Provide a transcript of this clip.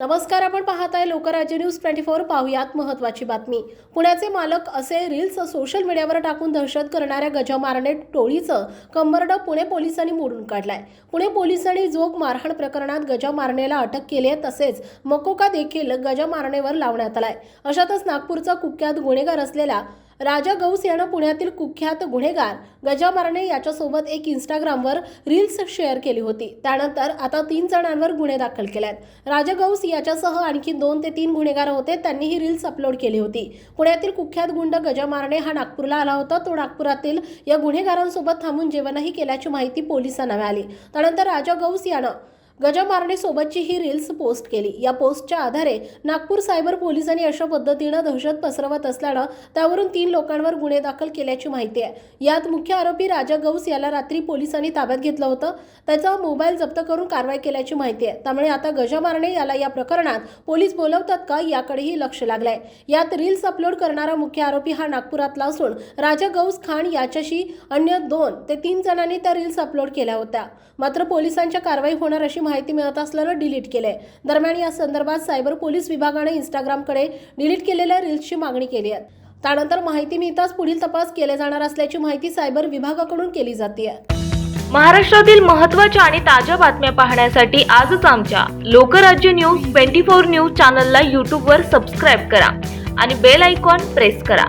नमस्कार आपण पाहत आहे लोकराज्य न्यूज ट्वेंटी फोर. पाहुयात महत्वाची बातमी. पुण्याचे मालक असे रील्स सोशल मीडियावर टाकून दहशत करणाऱ्या गजमारणे टोळीचं कंबरडं पुणे पोलिसांनी मोडून काढलाय. पुणे पोलिसांनी जोग मारहाण प्रकरणात गजमारणेला अटक केली आहे तसेच मकोका देखील गजमारणेवर लावण्यात आलाय. अशातच नागपूरचा कुख्यात गुन्हेगार असलेला राजा गौस यानं पुण्यातील कुख्यात गुन्हेगार गजामारने याच्यासोबत एक इंस्टाग्रामवर रील्स शेअर केली होती. त्यानंतर आता तीन जणांवर गुन्हे दाखल केल्यात आहेत राजा गौस याच्यासह आणखी दोन ते तीन गुन्हेगार होते. त्यांनी ही रील्स अपलोड केली होती. पुण्यातील कुख्यात गुंड गजामारणे हा नागपूरला आला होता. तो नागपुरातील या गुन्हेगारांसोबत थांबून जेवणही केल्याची माहिती पोलिसांना मिळाली. त्यानंतर राजा गौस यानं गजा सोबतची ही रील्स पोस्ट केली. या पोस्टच्या आधारे नागपूर सायबर पोलिसांनी अशा पद्धतीनं दहशत पसरवत असल्यानं त्यावरून तीन लोकांवर गुन्हे दाखल केल्याची माहिती आहे. यात मुख्य आरोपी राजा गौस याला रात्री पोलिसांनी ताब्यात घेतलं होतं. त्याचा मोबाईल जप्त करून कारवाई केल्याची माहिती आहे. त्यामुळे आता गजामारणे याला या प्रकरणात पोलीस बोलवतात का याकडेही लक्ष लागलंय. यात रील्स अपलोड करणारा मुख्य आरोपी हा नागपुरातला असून राजा गौस खान याच्याशी अन्य दोन ते तीन जणांनी त्या रील्स अपलोड केल्या होत्या. मात्र पोलिसांच्या कारवाई होणार अशी माहिती मिळत असल्यानं डिलीट केलंय. दरम्यान या संदर्भात सायबर पोलीस विभागाने इंस्टाग्रामकडे डिलीट केलेल्या रील्सची मागणी केली आहे. त्यानंतर माहिती मिळताच पुढील तपास केले जाणार असल्याची माहिती सायबर विभागाकडून केली जाते. महाराष्ट्रातील महत्त्वाच्या आणि ताज्या बातम्या पाहण्यासाठी आजच आमच्या Lokrajya news twenty four news चॅनलला यूट्यूबवर सबस्क्राईब करा आणि बेल आयकॉन प्रेस करा.